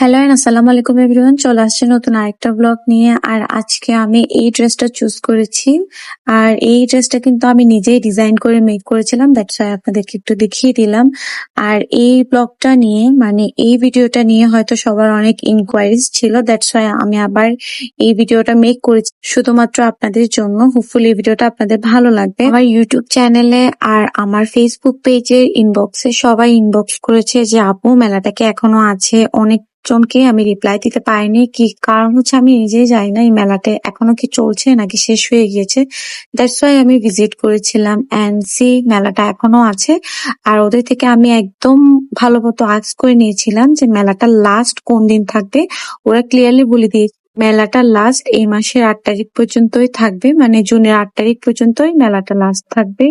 Hello and আসসালামু আলাইকুম everyone চলে আসছে নতুন আরেকটা ব্লগ নিয়ে, আর আজকে আমি এই ড্রেসটা চুজ করেছি। আর এই ড্রেসটা কিন্তু আমি নিজেই ডিজাইন করে মেক করেছিলাম দ্যাটস ওয়াই আপনাদেরকে একটু দেখিয়ে দিলাম। আর এই ব্লগটা নিয়ে মানে এই ভিডিওটা নিয়ে হয়তো সবার অনেক ইনকোয়ারিজ ছিল দ্যাটস ওয়াই আমি আবার এই ভিডিওটা মেক করেছি। শুধুমাত্র আপনাদের জন্য হোপফুলি এই ভিডিওটা আপনাদের ভালো লাগবে। আমার ইউটিউব চ্যানেলে আর আমার ফেসবুক পেজের ইনবক্সে সবাই ইনবক্স করেছে যে, আপু মেলাটাকে এখনও আছে? অনেক জনকে আমি রিপ্লাই দিতে পারিনি। কি কারণ হচ্ছে আমি নিজেই জানি না এই মেলাটা এখনও কি চলছে নাকি শেষ হয়ে গিয়েছে। দ্যাটস ওয়াই আমি ভিজিট করেছিলাম অ্যান্ড সি মেলাটা এখনও আছে। আর ওদের থেকে আমি একদম ভালো মতো আর্টস করে নিয়েছিলাম যে মেলাটা লাস্ট কোন দিন থাকবে। ওরা ক্লিয়ারলি বলে দিয়েছে মেলাটা লাস্ট এই মাসের আট তারিখ পর্যন্তই থাকবে। মানে জুনের আট তারিখ পর্যন্তই মেলাটা লাস্ট থাকবে।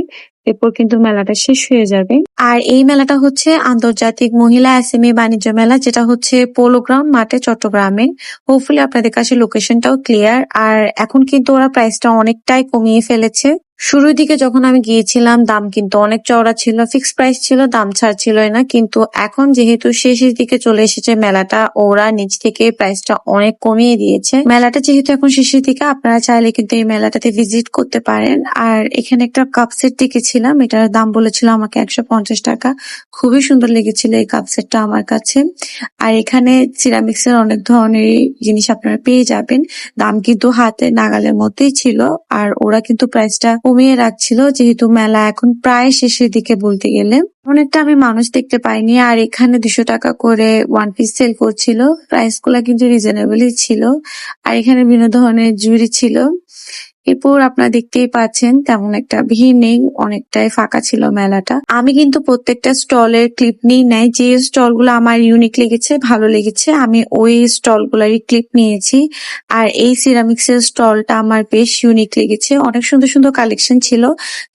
এরপর কিন্তু মেলাটা শেষ হয়ে যাবে। আর এই মেলাটা হচ্ছে আন্তর্জাতিক মহিলা এসএমই বাণিজ্য মেলা, যেটা হচ্ছে পোলো গ্রাম মাঠে চট্টগ্রামে। হোপফুলি আপনাদের কাছে লোকেশনটাও ক্লিয়ার আর এখন কিন্তু ওরা প্রাইসটা অনেকটাই কমিয়ে ফেলেছে। শুরুর দিকে যখন আমি গিয়েছিলাম, দাম কিন্তু অনেক চওড়া ছিল ফিক্স প্রাইস ছিল, দাম ছাড় ছিল না। কিন্তু এখন যেহেতু শেষের দিকে চলে এসেছে মেলাটা, ওরা নিচ থেকে প্রাইসটা অনেক কমিয়ে দিয়েছে। মেলাটা যেহেতু এখন শেষের দিকে, আপনারা চাইলে কিন্তু এই মেলাটাতে ভিজিট করতে পারেন। আর এখানে একটা কাপ সেট দেখেছিলাম, এটার দাম বলেছিল আমাকে একশো পঞ্চাশ টাকা। খুবই সুন্দর লেগেছিল এই কাপ সেটটা আমার কাছে। আর এখানে সিরামিক্স এর অনেক ধরনের জিনিস আপনারা পেয়ে যাবেন। দাম কিন্তু হাতে নাগালের মধ্যেই ছিল, আর ওরা কিন্তু প্রাইসটা কমিয়ে রাখছিল, যেহেতু মেলা এখন প্রায় শেষের দিকে বলতে গেলে। অনেকটা আমি মানুষ দেখতে পাইনি, আর এখানে দুশো টাকা করে ওয়ান পিস সেল করছিল। প্রাইসগুলা কিন্তু রিজনেবলই ছিল। আর এখানে বিভিন্ন ধরনের জুড়ি ছিল। এরপর আপনারা দেখতেই পাচ্ছেন তেমন একটা ভিড় নেই, অনেকটাই ফাঁকা ছিল মেলাটা। আমি কিন্তু প্রত্যেকটা স্টলের ক্লিপ নিয়ে নেই যে স্টলগুলো আমার ইউনিক লেগেছে, ভালো লেগেছে, আমি ওই স্টল গুলারই ক্লিপ নিয়েছি। আর এই সিরামিক্স এর স্টলটা আমার বেশ ইউনিক লেগেছে। অনেক সুন্দর সুন্দর কালেকশন ছিল,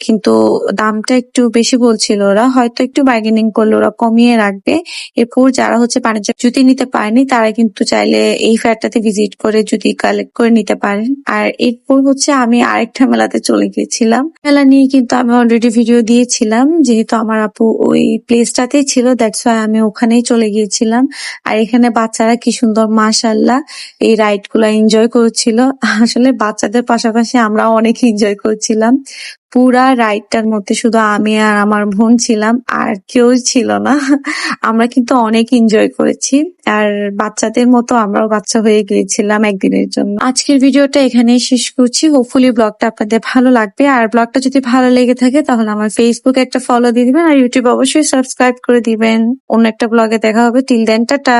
কিন্তু দামটা একটু বেশি বলছিল ওরা। হয়তো একটু বার্গেনিং করলে ওরা কমিয়ে রাখবে। এরপর যারা হচ্ছে বাণিজ্য জুতি নিতে পারেনি, তারা কিন্তু চাইলে এই ফেয়ারটাতে ভিজিট করে যদি কালেক্ট করে নিতে পারেন। আর এরপর হচ্ছে আমি আরেকটা মেলাতে চলে গিয়েছিলাম। মেলা নিয়ে কিন্তু আমি অলরেডি ভিডিও দিয়েছিলাম, যেহেতু আমার আপু ওই প্লেসটাতেই ছিল দ্যাটস ওয়াই আমি ওখানেই চলে গিয়েছিলাম। আর এখানে বাচ্চারা কি সুন্দর মাশাল্লাহ এই রাইডগুলা এনজয় করছিল। আসলে বাচ্চাদের পাশাপাশি আমরা অনেক এনজয় করছিলাম। পুরা রাইডটার মধ্যে শুধু আমি আর আমার বোন ছিলাম, আর কেউ ছিল না। আমরা কিন্তু অনেক এনজয় করেছি, আর বাচ্চাদের মতো আমরাও বাচ্চা হয়ে গিয়েছিলাম একদিনের জন্য। আজকের ভিডিওটা এখানেই শেষ করছি। হোপফুলি ব্লগটা আপনাদের ভালো লাগবে। আর ব্লগটা যদি ভালো লেগে থাকে, তাহলে আমার ফেসবুকে একটা ফলো দিয়ে দিবেন, আর ইউটিউব অবশ্যই সাবস্ক্রাইব করে দিবেন। অন্য একটা ব্লগে দেখা হবে। Till then tata!